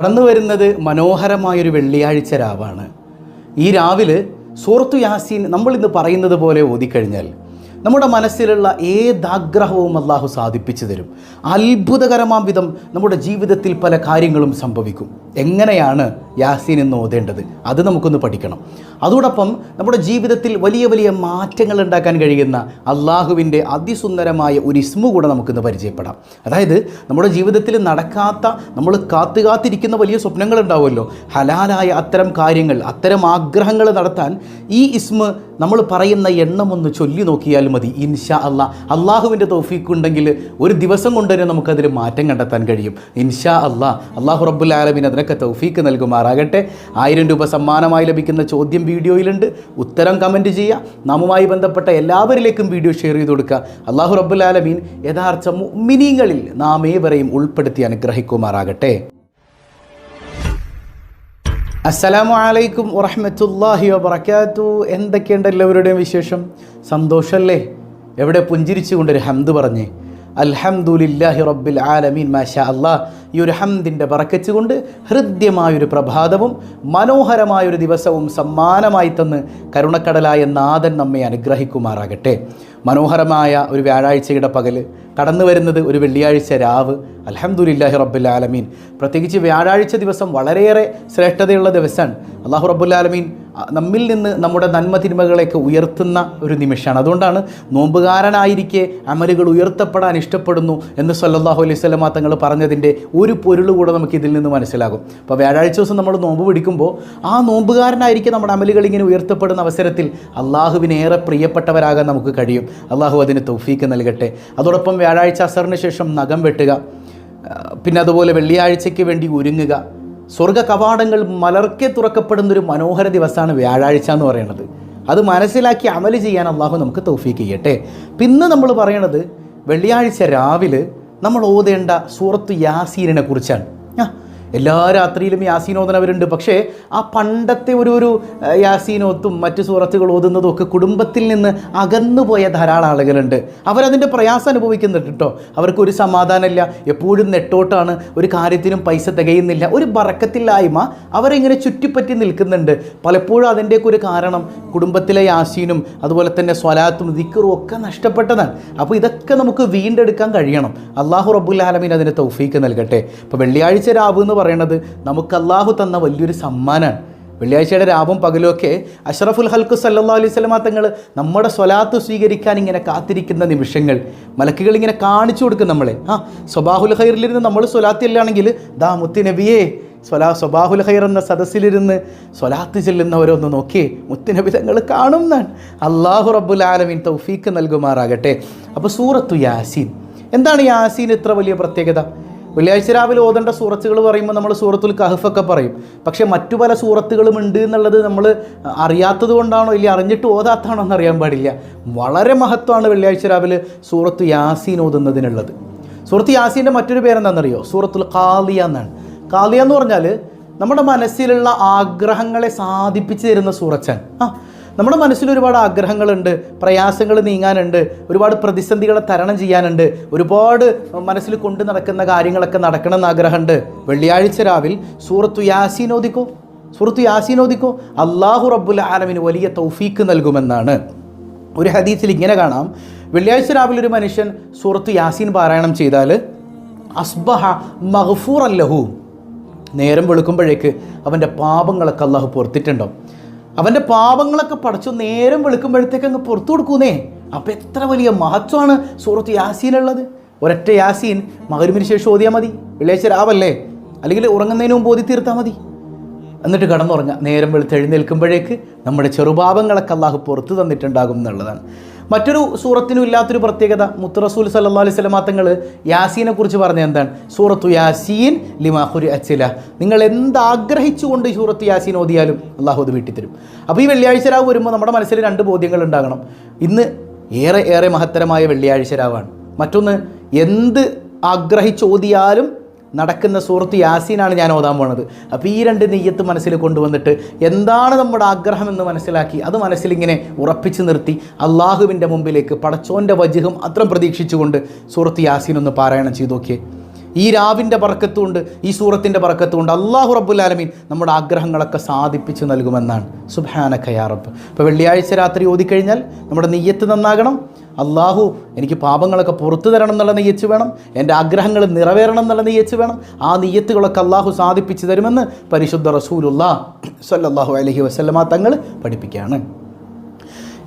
കടന്നു വരുന്നത് മനോഹരമായൊരു വെള്ളിയാഴ്ച രാവാണ്. ഈ രാവിലെ സൂറത്തു യാസീൻ നമ്മൾ ഇന്ന് പറയുന്നത് പോലെ ഓതിക്കഴിഞ്ഞാൽ നമ്മുടെ മനസ്സിലുള്ള ഏതാഗ്രഹവും അള്ളാഹു സാധിപ്പിച്ചു തരും. അത്ഭുതകരമാം വിധം നമ്മുടെ ജീവിതത്തിൽ പല കാര്യങ്ങളും സംഭവിക്കും. എങ്ങനെയാണ് യാസീൻ എന്ന് ഓതേണ്ടത്? അത് നമുക്കൊന്ന് പഠിക്കണം. അതോടൊപ്പം നമ്മുടെ ജീവിതത്തിൽ വലിയ വലിയ മാറ്റങ്ങൾ ഉണ്ടാക്കാൻ കഴിയുന്ന അള്ളാഹുവിന്റെ അതിസുന്ദരമായ ഒരു ഇസ്മു കൂടെ നമുക്കിന്ന് പരിചയപ്പെടാം. അതായത് നമ്മുടെ ജീവിതത്തിൽ നടക്കാത്ത നമ്മൾ കാത്തു കാത്തിരിക്കുന്ന വലിയ സ്വപ്നങ്ങൾ ഉണ്ടാവുമല്ലോ. ഹലാലായ അത്തരം കാര്യങ്ങൾ അത്തരം ആഗ്രഹങ്ങൾ നടത്താൻ ഈ ഇസ്മ നമ്മൾ പറയുന്ന എണ്ണം ഒന്ന് ചൊല്ലി നോക്കിയാൽ മതി. ഇൻഷാ അല്ല. അള്ളാഹുവിന്റെ തോഫീക്കുണ്ടെങ്കിൽ ഒരു ദിവസം കൊണ്ട് തന്നെ നമുക്കതിൽ മാറ്റം കണ്ടെത്താൻ കഴിയും. ഇൻഷാ അള്ളാ അള്ളാഹു റബ്ബുൽ ആലമിന് അതിനൊക്കെ തൗഫീക്ക് നൽകുമാറാകട്ടെ. ആയിരം രൂപ സമ്മാനമായി ലഭിക്കുന്ന ചോദ്യം വീഡിയോയിലുണ്ട്. ഉത്തരം കമന്റ് ചെയ്യുക. നാമുമായി ബന്ധപ്പെട്ട എല്ലാവരിലേക്കും വീഡിയോ ഷെയർ ചെയ്ത് കൊടുക്കുക. അള്ളാഹു റബ്ബുൽ ആലമീൻ യഥാർത്ഥ മിനിങ്ങളിൽ നാം ഏവരെയും ഉൾപ്പെടുത്തി അനുഗ്രഹിക്കുമാറാകട്ടെ. അസ്സലാമു അലൈക്കും വറഹമത്തല്ലാഹി വബർക്കാത്തു എന്തൊക്കെയുണ്ട് എല്ലാവരുടെയും വിശേഷം? സന്തോഷമല്ലേ എവിടെ പുഞ്ചിരിച്ചുകൊണ്ടൊരു ഹംദ് പറഞ്ഞേ. അൽഹംദുലില്ലാഹി റബ്ബിൽ ആലമീൻ മാഷാ അള്ളാഹ് ഈ ഒരു ഹംദിന്റെ ബറക്കച്ച് കൊണ്ട് ഹൃദ്യമായൊരു പ്രഭാതവും മനോഹരമായൊരു ദിവസവും സമ്മാനമായി തന്ന് കരുണക്കടലായ നാഥൻ നമ്മെ അനുഗ്രഹിക്കുമാറാകട്ടെ. മനോഹരമായ ഒരു വ്യാഴാഴ്ചയുടെ പകൽ കടന്നു വരുന്നത് ഒരു വെള്ളിയാഴ്ച രാവ്. അലഹമുല്ലാഹി ആലമീൻ. പ്രത്യേകിച്ച് വ്യാഴാഴ്ച ദിവസം വളരെയേറെ ശ്രേഷ്ഠതയുള്ള ദിവസമാണ്. അള്ളാഹു അഹ് നമ്മിൽ നിന്ന് നമ്മുടെ നന്മ തിന്മകളെയൊക്കെ ഉയർത്തുന്ന ഒരു നിമിഷമാണ്. അതുകൊണ്ടാണ് നോമ്പുകാരനായിരിക്കെ അമലുകൾ ഉയർത്തപ്പെടാൻ ഇഷ്ടപ്പെടുന്നു എന്ന് സല്ലാഹു അലൈഹി സ്വലമ തങ്ങൾ പറഞ്ഞതിന്റെ ഒരു പൊരുൾ കൂടെ നമുക്ക് ഇതിൽ നിന്ന് മനസ്സിലാകും. അപ്പോൾ വ്യാഴാഴ്ച ദിവസം നമ്മൾ നോമ്പ് പിടിക്കുമ്പോൾ ആ നോമ്പുകാരനായിരിക്കും നമ്മുടെ അമലുകൾ ഇങ്ങനെ ഉയർത്തപ്പെടുന്ന അവസരത്തിൽ അള്ളാഹുവിന് ഏറെ പ്രിയപ്പെട്ടവരാകാൻ നമുക്ക് കഴിയും. അള്ളാഹു അതിന് തൗഫീക്ക് നൽകട്ടെ. അതോടൊപ്പം വ്യാഴാഴ്ച അസറിന് ശേഷം നഖം വെട്ടുക പിന്നെ അതുപോലെ വെള്ളിയാഴ്ചയ്ക്ക് വേണ്ടി ഒരുങ്ങുക സ്വർഗ കവാടങ്ങൾ മലർക്കെ തുറക്കപ്പെടുന്നൊരു മനോഹര ദിവസമാണ് വ്യാഴാഴ്ച എന്ന് പറയുന്നത്. അത് മനസ്സിലാക്കി അമൽ ചെയ്യാൻ അള്ളാഹു നമുക്ക് തൗഫീക്ക് ചെയ്യട്ടെ. പിന്നെ നമ്മൾ പറയണത് വെള്ളിയാഴ്ച രാവിലെ നമ്മൾ ഓതേണ്ട സൂറത്ത് യാസീനെ കുറിച്ചാണ്. എല്ലാ രാത്രിയിലും യാസീൻ ഓതുന്നവരുണ്ട് പക്ഷേ ആ പണ്ടത്തെ ഒരു ഒരു യാസീനോത്തും മറ്റ് സൂറത്തുകൾ ഓതുന്നതും ഒക്കെ കുടുംബത്തിൽ നിന്ന് അകന്നുപോയ ധാരാളം ആളുകളുണ്ട്. അവരതിന്റെ പ്രയാസം അനുഭവിക്കുന്നുണ്ട് കേട്ടോ. അവർക്കൊരു സമാധാനമില്ല. എപ്പോഴും നെട്ടോട്ടാണ്. ഒരു കാര്യത്തിനും പൈസ തികയുന്നില്ല. ഒരു ബറക്കത്തില്ലായ്മ അവരിങ്ങനെ ചുറ്റിപ്പറ്റി നിൽക്കുന്നുണ്ട്. പലപ്പോഴും അതിന്റെയൊക്കെ ഒരു കാരണം കുടുംബത്തിലെ യാസീനും അതുപോലെ തന്നെ സ്വലാത്തും ദിക്കറും ഒക്കെ നഷ്ടപ്പെട്ടതാണ്. അപ്പോൾ ഇതൊക്കെ നമുക്ക് വീണ്ടെടുക്കാൻ കഴിയണം. അള്ളാഹു റബ്ബുൽ അതിന് തൗഫീക്ക് നൽകട്ടെ. ഇപ്പോൾ വെള്ളിയാഴ്ച രാവ് എന്ന് പറയുന്നത് നമുക്ക് അള്ളാഹു തന്ന വലിയൊരു സമ്മാനമാണ് വെള്ളിയാഴ്ചയുടെ രാവും പകലുമൊക്കെ അഷ്റഫുൽ ഹൽക്കു സല്ലാ അലൈഹി സ്വലമാ തങ്ങൾ നമ്മുടെ സ്വലാത്ത് സ്വീകരിക്കാൻ ഇങ്ങനെ കാത്തിരിക്കുന്ന നിമിഷങ്ങൾ മലക്കുകൾ ഇങ്ങനെ കാണിച്ചു കൊടുക്കും നമ്മളെ. ആ സ്വബാഹുൽ ഹൈറിലിരുന്ന് നമ്മൾ സ്വലാത്തില്ലാണെങ്കിൽ ദാ മുത്തി നബിയേ സ്വലാ സ്വബാഹുൽ ഹൈർ എന്ന സദസ്സിലിരുന്ന് സ്വലാത്ത് ചെല്ലുന്നവരൊന്ന് നോക്കിയേ മുത്തിനബി തങ്ങൾ കാണുന്നാണ് അള്ളാഹു റബ്ബുൽ ആലമീൻ തൗഫീക്ക് നൽകുമാറാകട്ടെ. അപ്പോൾ സൂറത്തു യാസീൻ. എന്താണ് യാസീൻ ഇത്ര വലിയ പ്രത്യേകത? വെള്ളിയാഴ്ച രാവിലെ ഓതേണ്ട സൂറത്തുകൾ പറയുമ്പോൾ നമ്മൾ സൂറത്തുൽ കഹഫൊക്കെ പറയും. പക്ഷേ മറ്റു പല സൂറത്തുകളും ഉണ്ട് എന്നുള്ളത് നമ്മൾ അറിയാത്തത് കൊണ്ടാണോ ഇല്ല അറിഞ്ഞിട്ട് ഓതാത്താണോ എന്ന് അറിയാൻ പാടില്ല. വളരെ മഹത്വമാണ് വെള്ളിയാഴ്ച രാവിലെ സൂറത്ത് യാസീൻ ഓതുന്നതിനുള്ളത്. സൂറത്ത് യാസീന്റെ മറ്റൊരു പേരെന്താണെന്നറിയോ? സൂറത്തുൽ കാലിയ എന്നാണ്. കാലിയ എന്ന് പറഞ്ഞാൽ നമ്മുടെ മനസ്സിലുള്ള ആഗ്രഹങ്ങളെ സാധിപ്പിച്ചു തരുന്ന സൂറച്ചാൻ ആ നമ്മുടെ മനസ്സിൽ ഒരുപാട് ആഗ്രഹങ്ങളുണ്ട് പ്രയാസങ്ങൾ നീങ്ങാനുണ്ട് ഒരുപാട് പ്രതിസന്ധികളെ തരണം ചെയ്യാനുണ്ട് ഒരുപാട് മനസ്സിൽ കൊണ്ടു നടക്കുന്ന കാര്യങ്ങളൊക്കെ നടക്കണം എന്ന് ആഗ്രഹമുണ്ട്. വെള്ളിയാഴ്ച രാവിൽ സൂറത്തു യാസീൻ ഓദിക്കോ സൂറത്തു യാസീൻ അള്ളാഹു റബ്ബുൽ ആലമിന് വലിയ തൗഫീക്ക് നൽകുമെന്നാണ്. ഒരു ഹദീസിൽ ഇങ്ങനെ കാണാം. വെള്ളിയാഴ്ച രാവിലെ ഒരു മനുഷ്യൻ സൂറത്ത് യാസീൻ പാരായണം ചെയ്താൽ അസ്ബഹ മഹഫൂർ അല്ലഹു നേരം വെളുക്കുമ്പോഴേക്ക് അവന്റെ പാപങ്ങളൊക്കെ അള്ളാഹു പൊറത്തിട്ടുണ്ടാവും. അവന്റെ പാപങ്ങളൊക്കെ പടച്ചു നേരം വെളുക്കുമ്പോഴത്തേക്ക് അങ്ങ് പുറത്തു കൊടുക്കൂന്നേ. അപ്പം എത്ര വലിയ മഹത്വമാണ് സൂറത്ത് യാസീനുള്ളത് ഒരൊറ്റ യാസീൻ മകരുമിന് ശേഷം ഓതിയാൽ മതി. വെള്ളിയാഴ്ച രാവല്ലേ? അല്ലെങ്കിൽ ഉറങ്ങുന്നതിന് മുമ്പ് ഓതി തീർത്താൽ മതി. എന്നിട്ട് കടന്നുറങ്ങുക. നേരം വെളുത്ത് എഴുന്നേൽക്കുമ്പോഴേക്ക് നമ്മുടെ ചെറുപാപങ്ങളൊക്കെ അള്ളാഹു പുറത്തു തന്നിട്ടുണ്ടാകും എന്നുള്ളതാണ്. മറ്റൊരു സൂറത്തിനും ഇല്ലാത്തൊരു പ്രത്യേകത. മുത്തറസൂൽ സല്ലാ അലൈഹി സ്വലമാ തങ്ങൾ യാസീനെ കുറിച്ച് പറഞ്ഞ എന്താണ്? സൂറത്തു യാസീൻ ലിമാഹുരി അച്ചില നിങ്ങൾ എന്താഗ്രഹിച്ചുകൊണ്ട് സൂറത്ത് യാസീൻ ഓതിയാലും അള്ളാഹു അത് വീട്ടിത്തരും. അപ്പോൾ ഈ വെള്ളിയാഴ്ച രാവ് വരുമ്പോൾ നമ്മുടെ മനസ്സിൽ രണ്ട് ബോധ്യങ്ങൾ ഉണ്ടാകണം. ഇന്ന് ഏറെ ഏറെ മഹത്തരമായ വെള്ളിയാഴ്ച രാവാണ്. മറ്റൊന്ന് എന്ത് ആഗ്രഹിച്ചോതിയാലും നടക്കുന്ന സൂറത്ത് യാസീനാണ് ഞാൻ ഓതാൻ പോണത്. അപ്പോൾ ഈ രണ്ട് നെയ്യത്ത് മനസ്സിൽ കൊണ്ടുവന്നിട്ട് എന്താണ് നമ്മുടെ ആഗ്രഹം എന്ന് മനസ്സിലാക്കി അത് മനസ്സിലിങ്ങനെ ഉറപ്പിച്ചു നിർത്തി അള്ളാഹുവിന്റെ മുമ്പിലേക്ക് പടച്ചോന്റെ വജുഹം അത്രം പ്രതീക്ഷിച്ചുകൊണ്ട് സൂറത്ത് യാസീൻ ഒന്ന് പാരായണം ചെയ്തു നോക്കിയേ. ഈ രാവിന്റെ പറക്കത്തുകൊണ്ട് ഈ സൂറത്തിന്റെ പറക്കത്തുകൊണ്ട് അള്ളാഹു റബ്ബുലാലമീൻ നമ്മുടെ ആഗ്രഹങ്ങളൊക്കെ സാധിപ്പിച്ച് നൽകുമെന്നാണ്. സുബാന ഖയാറബ് അപ്പോൾ വെള്ളിയാഴ്ച രാത്രി ഓതിക്കഴിഞ്ഞാൽ നമ്മുടെ നെയ്യത്ത് നന്നാകണം. അള്ളാഹു എനിക്ക് പാപങ്ങളൊക്കെ പുറത്തു തരണം എന്നുള്ള നെയ്യച്ച് വേണം. എന്റെ ആഗ്രഹങ്ങൾ നിറവേറണം എന്നുള്ള നെയ്യച്ച് വേണം. ആ നെയ്യത്തുകളൊക്കെ അള്ളാഹു സാധിപ്പിച്ച് തരുമെന്ന് പരിശുദ്ധ റസൂലുള്ള സല്ലാഹു അലഹി വസല്ലമ തങ്ങൾ പഠിപ്പിക്കുകയാണ്.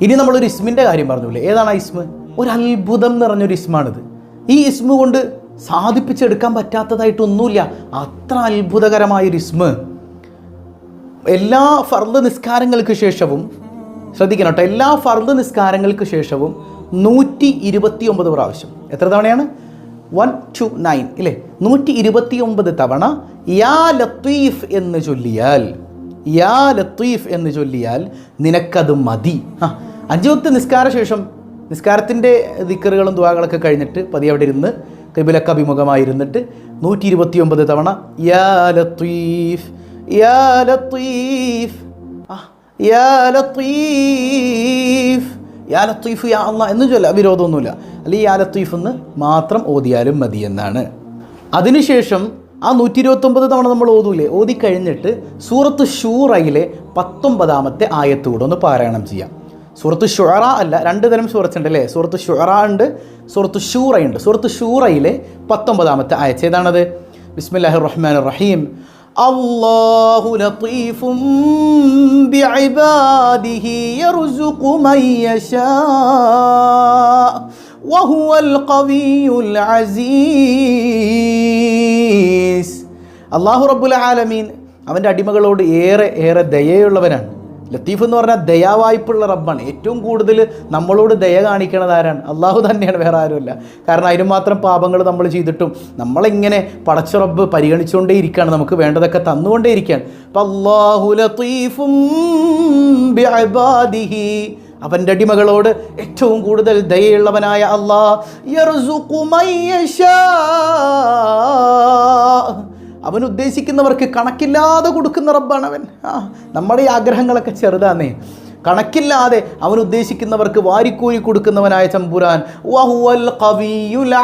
ഇനി നമ്മളൊരു ഇസ്മിന്റെ കാര്യം പറഞ്ഞില്ലേ ഏതാണ് ആ ഇസ്മ? ഒരു അത്ഭുതം നിറഞ്ഞൊരു ഇസ്മാണിത്. ഈ ഇസ്മ കൊണ്ട് സാധിപ്പിച്ചെടുക്കാൻ പറ്റാത്തതായിട്ടൊന്നുമില്ല അത്ര അത്ഭുതകരമായൊരു ഇസ്മ. എല്ലാ ഫർദ് നിസ്കാരങ്ങൾക്ക് ശേഷവും ശ്രദ്ധിക്കണം കേട്ടോ എല്ലാ ഫർദ് നിസ്കാരങ്ങൾക്ക് ശേഷവും നൂറ്റി ഇരുപത്തി ഒമ്പത് പ്രാവശ്യം. എത്ര തവണയാണ്? വൺ ടു നയൻ ഇല്ലേ? നൂറ്റി ഇരുപത്തി ഒമ്പത് തവണ യാ ലത്തീഫ് എന്ന് ചൊല്ലിയാൽ യാ ലത്തീഫ് എന്ന് ചൊല്ലിയാൽ നിനക്കത് മതി. ആ അഞ്ച് വക്ത് നിസ്കാര ശേഷം നിസ്കാരത്തിന്റെ ദിക്കറുകളും ദുവാകളൊക്കെ കഴിഞ്ഞിട്ട് പതിയെ അവിടെ ഇരുന്ന് കബിലൊക്കെ അഭിമുഖമായിരുന്നിട്ട് നൂറ്റി ഇരുപത്തി ഒമ്പത് തവണ യാ ലത്തീഫ് യാ ലത്തീഫ് ആ, യാ ലത്തീഫ്. യാ ലത്തീഫ് യാ അള്ള എന്ന് ചൊല്ല വിരോധമൊന്നുമില്ല. അല്ലെങ്കിൽ യാ ലത്തീഫ് എന്ന് മാത്രം ഓതിയാലും മതി എന്നാണ്. അതിനുശേഷം ആ നൂറ്റി ഇരുപത്തൊമ്പത് തവണ നമ്മൾ ഓതൂലേ? ഓതി കഴിഞ്ഞിട്ട് സൂറത്ത് ഷൂറയിലെ പത്തൊമ്പതാമത്തെ ആയത്തൂടെ ഒന്ന് പാരായണം ചെയ്യാം. സൂറത്ത് ഷുറ അല്ല രണ്ട് തരം സൂറത്തുണ്ട് അല്ലേ സൂറത്ത് ഷുറ ഉണ്ട് സൂറത്ത് ഷൂറ ഉണ്ട് സൂറത്ത് ഷൂറയിലെ പത്തൊമ്പതാമത്തെ ആയച്ച ഏതാണത്? ബിസ്മില്ലാഹിർ റഹ്മാൻ റഹീം. അള്ളാഹു ലതീഫും ബിഇബാദിഹി യർസുഖു മൻ യശാ. വഹുവ ഖവിയുൽ അസീസ്. അള്ളാഹു റബ്ബുൽ ആലമീൻ അവന്റെ അടിമകളോട് ഏറെ ഏറെ ദയയുള്ളവനാണ്. ലത്തീഫ് എന്ന് പറഞ്ഞാൽ ദയാവായ്പുള്ള റബ്ബാണ്. ഏറ്റവും കൂടുതൽ നമ്മളോട് ദയ കാണിക്കണത് ആരാണ്? അള്ളാഹു തന്നെയാണ് വേറെ ആരുമില്ല. കാരണം അതിന് മാത്രം പാപങ്ങൾ നമ്മൾ ചെയ്തിട്ടും നമ്മളിങ്ങനെ പടച്ച റബ്ബ് പരിഗണിച്ചുകൊണ്ടേ ഇരിക്കുകയാണ്. നമുക്ക് വേണ്ടതൊക്കെ തന്നുകൊണ്ടേ ഇരിക്കുകയാണ്. അപ്പം അള്ളാഹു ലത്തീഫും അവന്റെ അടിമകളോട് ഏറ്റവും കൂടുതൽ ദയയുള്ളവനായ അള്ളാഹ് അവൻ ഉദ്ദേശിക്കുന്നവർക്ക് കണക്കില്ലാതെ കൊടുക്കുന്ന റബ്ബാണ് അവൻ. ആ നമ്മുടെ ഈ ആഗ്രഹങ്ങളൊക്കെ ചെറുതാന്നേ. കണക്കില്ലാതെ അവൻ ഉദ്ദേശിക്കുന്നവർക്ക് വാരിക്കോരി കൊടുക്കുന്നവനായ ചമ്പുരാൻ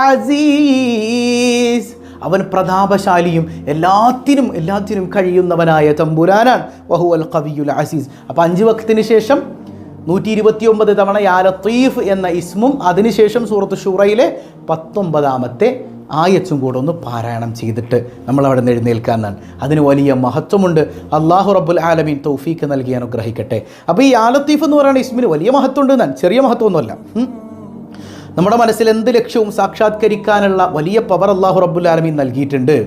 അസീസ്. അവൻ പ്രതാപശാലിയും എല്ലാത്തിനും എല്ലാത്തിനും കഴിയുന്നവനായ തമ്പുരാനാണ് വഹുവൽ കവിയുൽ അസീസ്. അപ്പോൾ അഞ്ച് വക്തിന് ശേഷം നൂറ്റി ഇരുപത്തി ഒമ്പത് തവണ യാ ലത്തീഫ് എന്ന ഇസ്മും അതിനുശേഷം സൂറത്ത് ഷൂറയിലെ പത്തൊമ്പതാമത്തെ ആയച്ചും കൂടെ ഒന്ന് പാരായണം ചെയ്തിട്ട് നമ്മൾ അവിടെ നിന്ന് എഴുന്നേൽക്കാന്നാണ് അതിന് വലിയ മഹത്വമുണ്ട്. അള്ളാഹു റബ്ബുൽ ആലമീൻ തൗഫീക്ക് നൽകി അനുഗ്രഹിക്കട്ടെ. അപ്പോൾ ഈ ആലത്തീഫ് ലത്തീഫ് എന്ന് പറയുന്ന ഇസ്മിന് വലിയ മഹത്വമുണ്ട് എന്നാണ് ചെറിയ മഹത്വമൊന്നുമല്ല. നമ്മുടെ മനസ്സിൽ എന്ത് ലക്ഷ്യവും സാക്ഷാത്കരിക്കാനുള്ള വലിയ പവർ അള്ളാഹു റബ്ബുൽ ആലമീൻ നൽകിയിട്ടുണ്ട്.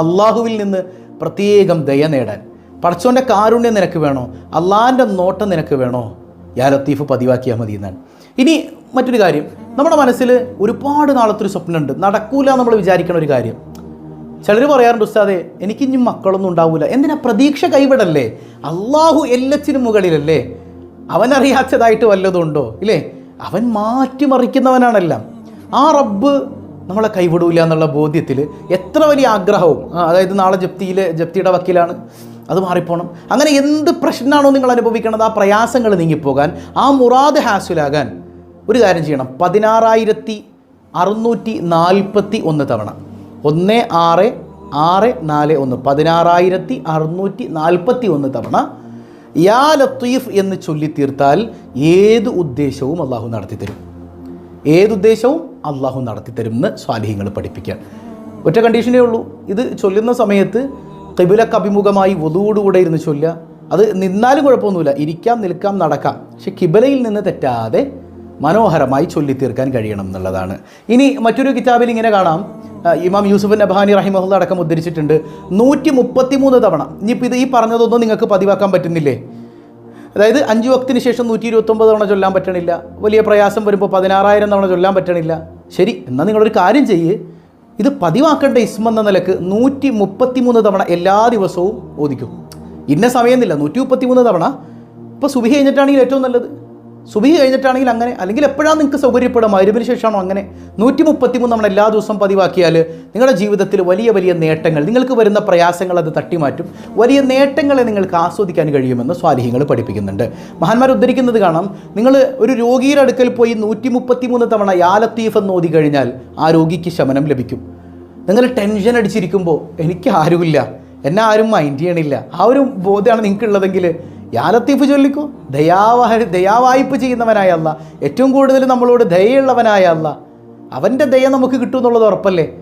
അള്ളാഹുവിൽ നിന്ന് പ്രത്യേകം ദയ നേടാൻ. പടച്ചോന്റെ കാരുണ്യം നിനക്ക് വേണോ? അള്ളാഹിന്റെ നോട്ടം നിനക്ക് വേണോ? യാ ലത്തീഫ് പതിവാക്കിയാൽ മതി എന്നാണ് ഇനി മറ്റൊരു കാര്യം. നമ്മുടെ മനസ്സിൽ ഒരുപാട് നാളത്തൊരു സ്വപ്നമുണ്ട്. നടക്കൂല നമ്മൾ വിചാരിക്കണ ഒരു കാര്യം. ചിലർ പറയാറുണ്ട് ഉസ്താദെ എനിക്കിഞ്ഞി മക്കളൊന്നും ഉണ്ടാവില്ല എന്തിനാ പ്രതീക്ഷ കൈവിടല്ലേ? അള്ളാഹു എല്ലാത്തിനും മുകളിലല്ലേ? അവനറിയാത്തതായിട്ട് വല്ലതുണ്ടോ ഇല്ലേ? അവൻ മാറ്റിമറിക്കുന്നവനാണെല്ലാം. ആ റബ്ബ് നമ്മളെ കൈവിടൂല എന്നുള്ള ബോധ്യത്തിൽ എത്ര വലിയ ആഗ്രഹവും അതായത് നാളെ ജപ്തിയിലെ ജപ്തിയുടെ വക്കീലാണ് അത് മാറിപ്പോണം. അങ്ങനെ എന്ത് പ്രശ്നമാണോ നിങ്ങൾ അനുഭവിക്കുന്നത് ആ പ്രയാസങ്ങൾ നീങ്ങിപ്പോകാൻ ആ മുറാദ് ഹാസുലാകാൻ. ഒരു കാര്യം ചെയ്യണം. പതിനാറായിരത്തി അറുന്നൂറ്റി നാൽപ്പത്തി ഒന്ന് തവണ. ഒന്ന് ആറ് ആറ് നാല് ഒന്ന്. പതിനാറായിരത്തി അറുന്നൂറ്റി നാൽപ്പത്തി ഒന്ന് തവണ യാ ലത്തീഫ് എന്ന് ചൊല്ലിത്തീർത്താൽ ഏത് ഉദ്ദേശവും അള്ളാഹു നടത്തിത്തരും. ഏതുദ്ദേശവും അള്ളാഹു നടത്തിത്തരും എന്ന് സ്വാലിഹ്യങ്ങൾ പഠിപ്പിക്കാൻ. ഒറ്റ കണ്ടീഷനേ ഉള്ളൂ. ഇത് ചൊല്ലുന്ന സമയത്ത് കബിലക്ക് അഭിമുഖമായി വധുവോടുകൂടെ ഇരുന്ന് ചൊല്ലുക. അത് നിന്നാലും കുഴപ്പമൊന്നുമില്ല. ഇരിക്കാം നിൽക്കാം നടക്കാം. പക്ഷെ കിബലയിൽ നിന്ന് തെറ്റാതെ മനോഹരമായി ചൊല്ലിത്തീർക്കാൻ കഴിയണം എന്നുള്ളതാണ്. ഇനി മറ്റൊരു കിതാബിൽ ഇങ്ങനെ കാണാം. ഇമാം യൂസുഫ് നബാനി റഹിമഹുല്ല അടക്കം ഉദ്ധരിച്ചിട്ടുണ്ട്. നൂറ്റി മുപ്പത്തി മൂന്ന് തവണ. ഇനിയിപ്പോൾ ഇത് ഈ പറഞ്ഞതൊന്നും നിങ്ങൾക്ക് പതിവാക്കാൻ പറ്റുന്നില്ലേ? അതായത് അഞ്ച് വക്തിന് ശേഷം നൂറ്റി ഇരുപത്തൊമ്പത് തവണ ചൊല്ലാൻ പറ്റണില്ല. വലിയ പ്രയാസം വരുമ്പോൾ പതിനാറായിരം തവണ ചൊല്ലാൻ പറ്റണില്ല. ശരി എന്നാൽ നിങ്ങളൊരു കാര്യം ചെയ്യ്. ഇത് പതിവാക്കേണ്ട ഇസ്മെന്ന നിലയ്ക്ക് നൂറ്റി മുപ്പത്തി മൂന്ന് തവണ എല്ലാ ദിവസവും ഓദിക്കും ഇന്ന സമയമെന്നില്ല നൂറ്റി മുപ്പത്തി മൂന്ന് തവണ. ഇപ്പോൾ സുബി കഴിഞ്ഞിട്ടാണെങ്കിൽ ഏറ്റവും നല്ലത്. സുബി കഴിഞ്ഞിട്ടാണെങ്കിൽ അങ്ങനെ അല്ലെങ്കിൽ എപ്പോഴാണ് നിങ്ങൾക്ക് സൗകര്യപ്പെടും അരുവിന് ശേഷമാണോ അങ്ങനെ? നൂറ്റി മുപ്പത്തി മൂന്ന് തവണ എല്ലാ ദിവസവും പതിവാക്കിയാൽ നിങ്ങളുടെ ജീവിതത്തിൽ വലിയ വലിയ നേട്ടങ്ങൾ നിങ്ങൾക്ക് വരുന്ന പ്രയാസങ്ങൾ അത് തട്ടിമാറ്റും. വലിയ നേട്ടങ്ങളെ നിങ്ങൾക്ക് ആസ്വദിക്കാൻ കഴിയുമെന്ന് സ്വാലിഹ്യങ്ങൾ പഠിപ്പിക്കുന്നുണ്ട്. മഹാന്മാർ ഉദ്ധരിക്കുന്നത് കാണാം നിങ്ങൾ ഒരു രോഗിയുടെ അടുക്കൽ പോയി നൂറ്റി മുപ്പത്തി മൂന്ന് തവണ യാലത്തീഫ് എന്ന് ഓതി കഴിഞ്ഞാൽ ആ രോഗിക്ക് ശമനം ലഭിക്കും. നിങ്ങൾ ടെൻഷൻ അടിച്ചിരിക്കുമ്പോൾ എനിക്ക് ആരുമില്ല എന്നെ ആരും മൈൻഡ് ചെയ്യണില്ല. ആ ഒരു ബോധ്യമാണ് നിങ്ങൾക്കുള്ളതെങ്കിൽ യാ ലത്തീഫ് ചൊല്ലിക്കോ? ദയാവഹ ദയാവായ്പ ചെയ്യുന്നവനായ അല്ല. ഏറ്റവും കൂടുതൽ നമ്മളോട് ദയയുള്ളവനായ അല്ല. അവന്റെ ദയ നമുക്ക് കിട്ടും എന്നുള്ളത് ഉറപ്പല്ലേ?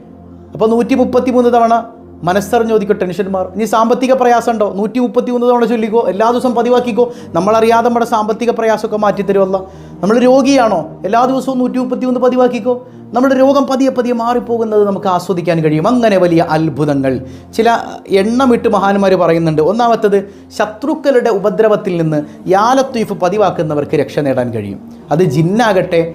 അപ്പോൾ നൂറ്റി മുപ്പത്തി മൂന്ന് തവണ മനസ്സറിഞ്ഞ് ഒതുക്കോ ടെൻഷൻ മാറും ഇനി സാമ്പത്തിക പ്രയാസം ഉണ്ടോ നൂറ്റി മുപ്പത്തി മൂന്ന് തവണ ചൊല്ലിക്കോ എല്ലാ ദിവസവും പതിവാക്കിക്കോ? നമ്മളറിയാതെ നമ്മുടെ സാമ്പത്തിക പ്രയാസമൊക്കെ മാറ്റി തരുമല്ല നമ്മൾ രോഗിയാണോ? എല്ലാ ദിവസവും നൂറ്റി മുപ്പത്തി മൂന്ന് പതിവാക്കിക്കോ? നമ്മുടെ രോഗം പതിയെ പതിയെ മാറിപ്പോകുന്നത് നമുക്ക് ആസ്വദിക്കാൻ കഴിയും. അങ്ങനെ വലിയ അത്ഭുതങ്ങൾ. ചില എണ്ണമിട്ട് മഹാന്മാർ പറയുന്നുണ്ട് ഒന്നാമത്തത് ശത്രുക്കളുടെ ഉപദ്രവത്തിൽ നിന്ന് യാലത്വീഫ് പതിവാക്കുന്നവർക്ക് രക്ഷ നേടാൻ കഴിയും. അത് ജിന്നാകട്ടെ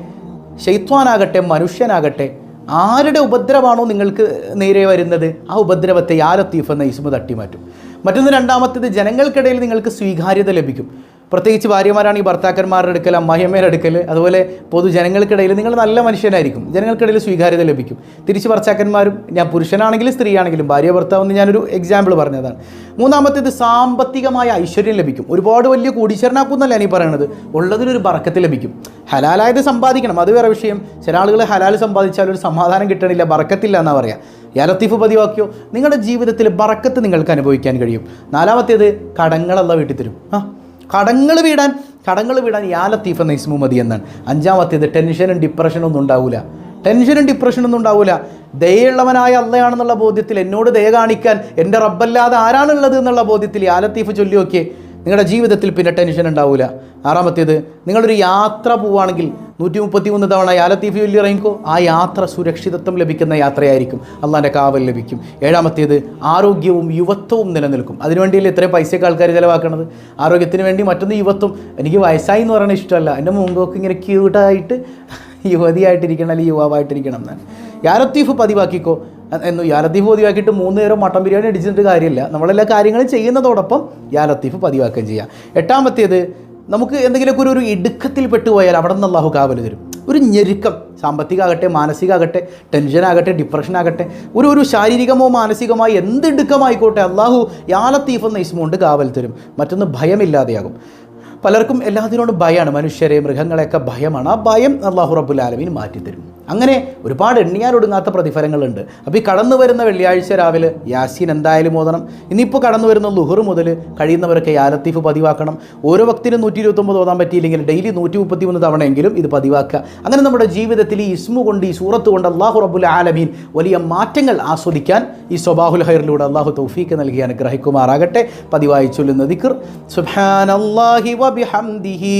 ശൈത്വാനാകട്ടെ മനുഷ്യനാകട്ടെ ആരുടെ ഉപദ്രവമാണോ നിങ്ങൾക്ക് നേരെ വരുന്നത്? ആ ഉപദ്രവത്തെ യാലത്തീഫ് എന്ന ഇസ്മു തട്ടിമാറ്റും. മറ്റൊന്ന് രണ്ടാമത്തേത് ജനങ്ങൾക്കിടയിൽ നിങ്ങൾക്ക് സ്വീകാര്യത ലഭിക്കും. പ്രത്യേകിച്ച് ഭാര്യമാരാണ് ഈ ഭർത്താക്കന്മാരുടെ അടുക്കൽ അമ്മായിയമ്മയുടെ അടുക്കൽ. അതുപോലെ പൊതുജനങ്ങൾക്കിടയിൽ നിങ്ങൾ നല്ല മനുഷ്യനായിരിക്കും. ജനങ്ങൾക്കിടയിൽ സ്വീകാര്യത ലഭിക്കും. തിരിച്ച് ഭർത്താക്കന്മാരും ഞാൻ പുരുഷനാണെങ്കിലും സ്ത്രീയാണെങ്കിലും ഭാര്യ ഭർത്താവെന്ന് ഞാനൊരു എക്സാമ്പിൾ പറഞ്ഞതാണ്. മൂന്നാമത്തേത് സാമ്പത്തികമായ ഐശ്വര്യം ലഭിക്കും. ഒരുപാട് വലിയ കൂടിച്ചേരനാക്കുന്നല്ല ഞാൻ ഈ പറയണത്? ഉള്ളതിലൊരു ബറക്കത്ത് ലഭിക്കും. ഹലാലായത് സമ്പാദിക്കണം. അത് വേറെ വിഷയം. ചില ആളുകൾ ഹലാൽ സമ്പാദിച്ചാൽ ഒരു സമാധാനം കിട്ടണില്ല ബറക്കത്തില്ല എന്നാ പറയാ. യാ ലത്തീഫ് പതിവാക്കിയോ? നിങ്ങളുടെ ജീവിതത്തിൽ ബറക്കത്ത് നിങ്ങൾക്ക് അനുഭവിക്കാൻ കഴിയും. നാലാമത്തേത് കടങ്ങളല്ല വീട്ടിൽ തരും ആ കടങ്ങൾ വീടാൻ കടങ്ങൾ വീടാൻ യാ ലത്തീഫ് എന്ന ഇസ്മു മതി എന്നാണ്. അഞ്ചാമത്തേത് ടെൻഷനും ഡിപ്രഷനും ഒന്നും ഉണ്ടാവില്ല ടെൻഷനും ഡിപ്രഷനും ഒന്നും ഉണ്ടാവില്ല ദയുള്ളവനായ അല്ലയാണെന്നുള്ള ബോധ്യത്തിൽ എന്നോട് ദയ കാണിക്കാൻ എന്റെ റബ്ബല്ലാതെ ആരാണുള്ളത് എന്നുള്ള ബോധ്യത്തിൽ യാ ലത്തീഫ് ചൊല്ലി നോക്കിയേ നിങ്ങളുടെ ജീവിതത്തിൽ പിന്നെ ടെൻഷൻ ഉണ്ടാവില്ല ആറാമത്തേത് നിങ്ങളൊരു യാത്ര പോവുകയാണെങ്കിൽ നൂറ്റി മുപ്പത്തി മൂന്ന് തവണ യാലത്തീഫ് ചൊല്ലി ഇറങ്ങിക്കോ. ആ യാത്ര സുരക്ഷിതത്വം ലഭിക്കുന്ന യാത്രയായിരിക്കും. അള്ളാന്റെ കാവൽ ലഭിക്കും. ഏഴാമത്തേത് ആരോഗ്യവും യുവത്വവും നിലനിൽക്കും. അതിനുവേണ്ടിയല്ലേ ഇത്രയും പൈസയൊക്കെ ആൾക്കാർ ചിലവാക്കണത്? ആരോഗ്യത്തിന് വേണ്ടി മറ്റൊന്ന് യുവത്വം. എനിക്ക് വയസ്സായി എന്ന് പറയുന്നത് ഇഷ്ടമല്ല. എന്റെ മുമ്പൊക്കെ ഇങ്ങനെ ക്യൂട്ടായിട്ട് യുവതിയായിട്ടിരിക്കണം അല്ലെങ്കിൽ യുവാവായിട്ടിരിക്കണം എന്നാണ്. യാലത്തീഫ് പതിവാക്കിക്കോ. എന്ന് യാലത്തീഫ് പതിവാക്കിയിട്ട് മൂന്ന് നേരം മട്ടൻ ബിരിയാണി അടിച്ചിട്ട് കാര്യമില്ല. നമ്മളെല്ലാ കാര്യങ്ങളും ചെയ്യുന്നതോടൊപ്പം യാലത്തീഫ് പതിവാക്കുകയും ചെയ്യാം. എട്ടാമത്തേത് നമുക്ക് എന്തെങ്കിലുമൊക്കെ ഒരു ഒരു ഇടുക്കത്തിൽ പെട്ടുപോയാൽ അവിടെ നിന്ന് അള്ളാഹു കാവൽ തരും. ഒരു ഞെരുക്കം സാമ്പത്തികമാകട്ടെ മാനസികമാകട്ടെ ടെൻഷനാകട്ടെ ഡിപ്രഷനാകട്ടെ ഒരു ഒരു ശാരീരികമോ മാനസികമോ എന്ത് ഇടുക്കമായിക്കോട്ടെ അള്ളാഹു യാലത്തീഫ് എന്ന ഇസ്മുകൊണ്ട് കാവൽ തരും. മറ്റൊന്ന് ഭയമില്ലാതെയാകും. പലർക്കും എല്ലാത്തിനോടും ഭയമാണ് മനുഷ്യരെ മൃഗങ്ങളെയൊക്കെ ഭയമാണ്. ആ ഭയം അള്ളാഹു റബ്ബുൽ ആലമീൻ മാറ്റിത്തരും. അങ്ങനെ ഒരുപാട് എണ്ണിയാലൊടുങ്ങാത്ത പ്രതിഫലങ്ങളുണ്ട്. അപ്പോൾ ഈ കടന്നു വരുന്ന വെള്ളിയാഴ്ച രാവിലെ യാസീൻ എന്തായാലും ഓതണം. ഇനിയിപ്പോൾ കടന്നു വരുന്ന ലുഹർ മുതൽ കഴിയുന്നവരൊക്കെ യാലത്തീഫ് പതിവാക്കണം. ഓരോ ഭക്തിനും നൂറ്റി ഇരുപത്തൊമ്പത് ഓതാൻ പറ്റിയില്ലെങ്കിൽ ഡെയിലി നൂറ്റി മുപ്പത്തി മൂന്ന് തവണയെങ്കിലും ഇത് പതിവാക്കുക. അങ്ങനെ നമ്മുടെ ജീവിതത്തിൽ ഈ ഇസ്മു കൊണ്ട് ഈ സൂറത്ത് കൊണ്ട് അള്ളാഹു റബുൽ ആലമീൻ വലിയ മാറ്റങ്ങൾ ആസ്വദിക്കാൻ ഈ സ്വബാഹുൽ ഹൈറിലൂടെ അള്ളാഹു തൗഫീക്ക് നൽകി അനുഗ്രഹിക്കുമാറാകട്ടെ. പതിവായി ചൊല്ലുന്ന ദിക്ർ. സുബ്ഹാനല്ലാഹി വബിഹംദിഹി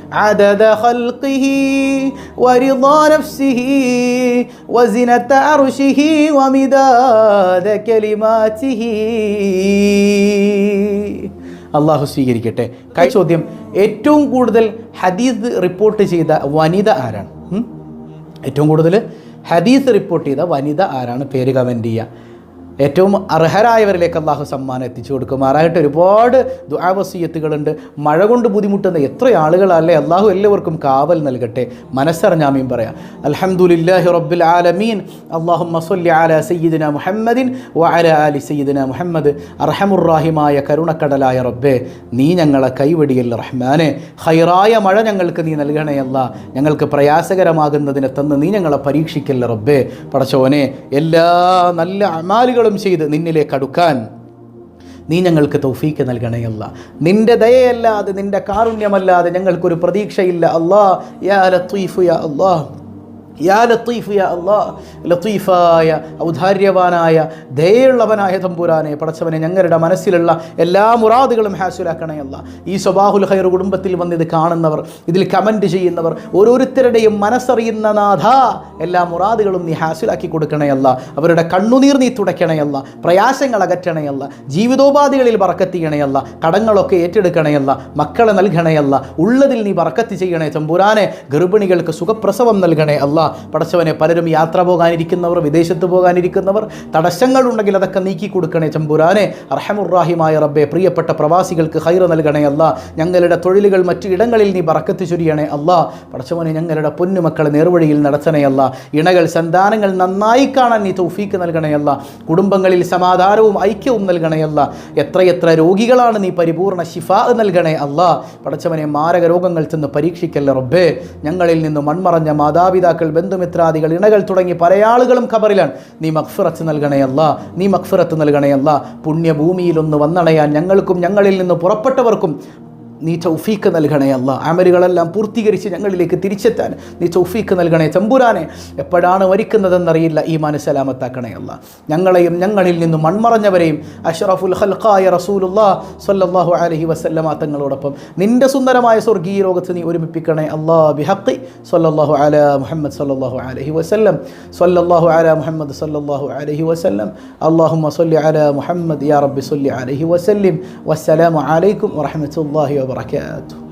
عدد خلقه ورضا نفسه وزنة عرشه ومداد كلماته അള്ളാഹു സ്വീകരിക്കട്ടെ കൈ ചോദ്യം ഏറ്റവും കൂടുതൽ ഹദീസ് റിപ്പോർട്ട് ചെയ്ത വനിത ആരാണ് ഉം? ഏറ്റവും കൂടുതൽ ഹദീസ് റിപ്പോർട്ട് ചെയ്ത വനിത ആരാണ് പേര് കമൻറ്റ് ചെയ്യുക ഏറ്റവും അർഹരായവരിലേക്ക് അള്ളാഹു സമ്മാനം എത്തിച്ചു കൊടുക്കുമാറായിട്ട് ഒരുപാട് ദുആവസീയത്തുകളുണ്ട് മഴ കൊണ്ട് ബുദ്ധിമുട്ടുന്ന എത്ര ആളുകളല്ലേ അള്ളാഹു എല്ലാവർക്കും കാവൽ നൽകട്ടെ? മനസ്സറിഞ്ഞാമീൻ പറയാം. അൽഹംദുലില്ലാഹി റബ്ബിൽ ആലമീൻ. അള്ളാഹു മസൊല്ലി ആല സയ്യിദിന മുഹമ്മദിൻ വാല അലി സയ്യിദിന മുഹമ്മദ്. അർഹമുറാഹിമായ കരുണക്കടലായ റബ്ബെ നീ ഞങ്ങളെ കൈവടിയല്ല റഹ്മാനെ. ഹൈറായ മഴ ഞങ്ങൾക്ക് നീ നൽകണേ അല്ല. ഞങ്ങൾക്ക് പ്രയാസകരമാകുന്നതിനെ തന്ന് നീ ഞങ്ങളെ പരീക്ഷിക്കല്ല റബ്ബെ. പടച്ചോനെ എല്ലാ നല്ല അമാലുകളും ചെയ്ത് നിന്നിലേക്ക് അടുക്കാൻ നീ ഞങ്ങൾക്ക് തൗഫീക്ക് നൽകണയല്ല നിന്റെ ദയയല്ലാതെ നിന്റെ കാരുണ്യമല്ലാതെ ഞങ്ങൾക്കൊരു പ്രതീക്ഷയില്ല. അള്ളാ യാ ലത്തീഫു യാ അല്ലാ. യാ ലത്തീഫ് യാ അള്ളാ ലത്തീഫായ ഔദാര്യവാനായ ദയുള്ളവനായ തമ്പുരാനെ പടച്ചവനെ ഞങ്ങളുടെ മനസ്സിലുള്ള എല്ലാ മുറാദുകളും ഹാസുലാക്കണയല്ല ഈ സ്വബാഹുൽ ഖൈർ കുടുംബത്തിൽ വന്ന് ഇത് കാണുന്നവർ ഇതിൽ കമന്റ് ചെയ്യുന്നവർ ഓരോരുത്തരുടെയും മനസ്സറിയുന്ന നാഥ എല്ലാ മുറാദുകളും നീ ഹാസുലാക്കി കൊടുക്കണയല്ല അവരുടെ കണ്ണുനീർ നീ തുടയ്ക്കണയല്ല പ്രയാസങ്ങൾ അകറ്റണയല്ല ജീവിതോപാധികളിൽ വറക്കത്തിയണയല്ല കടങ്ങളൊക്കെ ഏറ്റെടുക്കണയല്ല മക്കളെ നൽകണയല്ല ഉള്ളതിൽ നീ വറക്കത്തി ചെയ്യണേ തമ്പുരാനെ. ഗർഭിണികൾക്ക് സുഖപ്രസവം നൽകണേ അല്ല. അല്ലാ പടച്ചവനെ പലരും യാത്ര പോകാനിരിക്കുന്നവർ വിദേശത്ത് പോകാനിരിക്കുന്നവർ തടസ്സങ്ങളുണ്ടെങ്കിൽ അതൊക്കെ നീക്കി കൊടുക്കണേ ചമ്പുരാനെ. അർഹമുറാഹിമായ റബ്ബെ പ്രിയപ്പെട്ട പ്രവാസികൾക്ക് ഹൈറ നൽകണേ അല്ല. ഞങ്ങളുടെ തൊഴിലുകൾ മറ്റു ഇടങ്ങളിൽ നീ പറക്കത്ത് ചൊരിയണേ അല്ല. പടച്ചവനെ ഞങ്ങളുടെ പൊന്നുമക്കളെ നേർവഴിയിൽ നടത്തണേ അല്ല. ഇണകൾ സന്താനങ്ങൾ നന്നായി കാണാൻ നീ തൗഫീക്ക് നൽകണേ അല്ല. കുടുംബങ്ങളിൽ സമാധാനവും ഐക്യവും നൽകണേ അല്ല. എത്രയെത്ര രോഗികളാണ് നീ പരിപൂർണ ശിഫ നൽകണേ അല്ല. പടച്ചവനെ മാരക രോഗങ്ങൾ ചെന്ന് പരീക്ഷിക്കല്ല റബ്ബേ. ഞങ്ങളിൽ നിന്ന് മൺമറഞ്ഞ മാതാപിതാക്കൾ ബന്ധുമിത്രാദികൾ ഇണകൾ തുടങ്ങി പല ആളുകളും ഖബറിലാണ്. നീ മക്ഫിറത്ത് നൽകണയല്ല നീ മക്ഫിറത്ത് നൽകണയല്ല പുണ്യഭൂമിയിലൊന്ന് വന്നണയാൻ ഞങ്ങൾക്കും ഞങ്ങളിൽ നിന്ന് പുറപ്പെട്ടവർക്കും നീ ചൗഫീക്ക് നൽകണേ അല്ല. അമലുകളെല്ലാം പൂർത്തീകരിച്ച് ഞങ്ങളിലേക്ക് തിരിച്ചെത്താൻ നീ ചൗഫീക്ക് നൽകണേ. ചമ്പുരാനെ എപ്പോഴാണ് മരിക്കുന്നതെന്നറിയില്ല. ഈ മനസ്സലാമത്താക്കണേ അല്ല. ഞങ്ങളെയും ഞങ്ങളിൽ നിന്നും മൺമറഞ്ഞവരെയും അഷറഫുൽ ഹൽഖായ റസൂലുല്ലാ സല്ലാഹു അലഹി വസല്ലമ തങ്ങളോടൊപ്പം നിന്റെ സുന്ദരമായ സ്വർഗീയ ലോകത്ത് നീ ഒരുമിപ്പിക്കണേ അല്ലാ. ബിഹഖി സല്ലാഹു അല മുഹമ്മദ് സല്ലാഹു അലഹി വസല്ലം. സല്ലാഹു അല മുഹമ്മദ് സല്ലാഹു അലഹി വസല്ലം. അല്ലാഹുമ്മ സല്ലി അല മുഹമ്മദ്. യാ റബ്ബി സല്ലി അലൈഹി വസല്ലിം. വസ്സലാമു അലൈക്കും വറഹ്മത്തുള്ളാഹി وبركاته